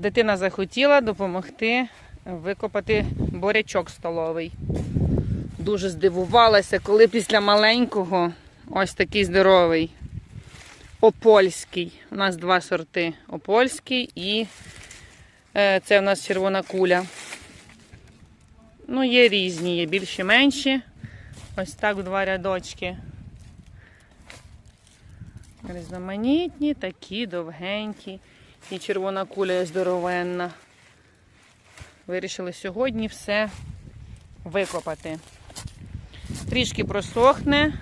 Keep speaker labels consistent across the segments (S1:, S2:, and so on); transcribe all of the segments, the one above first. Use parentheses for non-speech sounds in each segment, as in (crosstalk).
S1: Дитина захотіла допомогти викопати борячок столовий. Дуже здивувалася, коли після маленького ось такий здоровий. Опольський. У нас два сорти. Опольський і е, це у нас червона куля. Ну, є різні, є більші менші. Ось так в два рядочки. Різноманітні, такі довгенькі. І червона куля здоровенна. Вирішили сьогодні все викопати. Трішки просохне,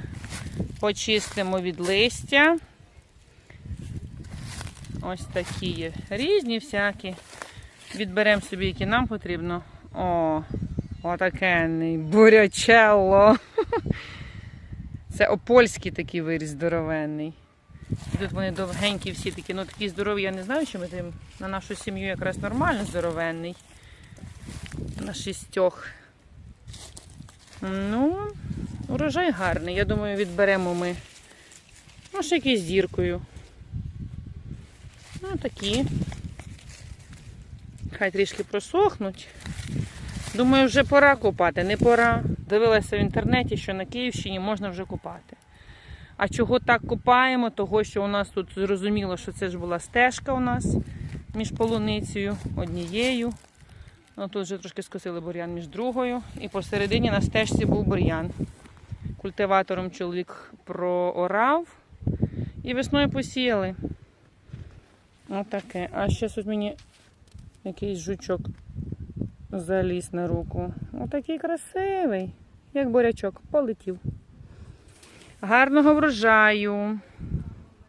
S1: почистимо від листя. Ось такі є різні всякі. Відберемо собі, які нам потрібно. О, отакенний бурячелло. (laughs) Це опольський такий виріс здоровенний. Тут вони довгенькі всі такі, ну такі здорові, я не знаю, що ми тим на нашу сім'ю якраз нормально здоровенний. На шістьох. Ну, урожай гарний. Я думаю, відберемо ми. Ну, ще якийсь з діркою. Ну, такі. Хай трішки просохнуть. Думаю, вже пора купати, не пора. Дивилася в інтернеті, що на Київщині можна вже купати. А чого так купаємо? Того, що у нас тут зрозуміло, що це ж була стежка у нас між полуницею однією. Ну, тут вже трошки скосили бур'ян між другою. І посередині на стежці був бур'ян. Культиватором чоловік проорав і весною посіяли. Отаке. А ще тут мені якийсь жучок заліз на руку. Отакий красивий, як бурячок, полетів. Гарного врожаю.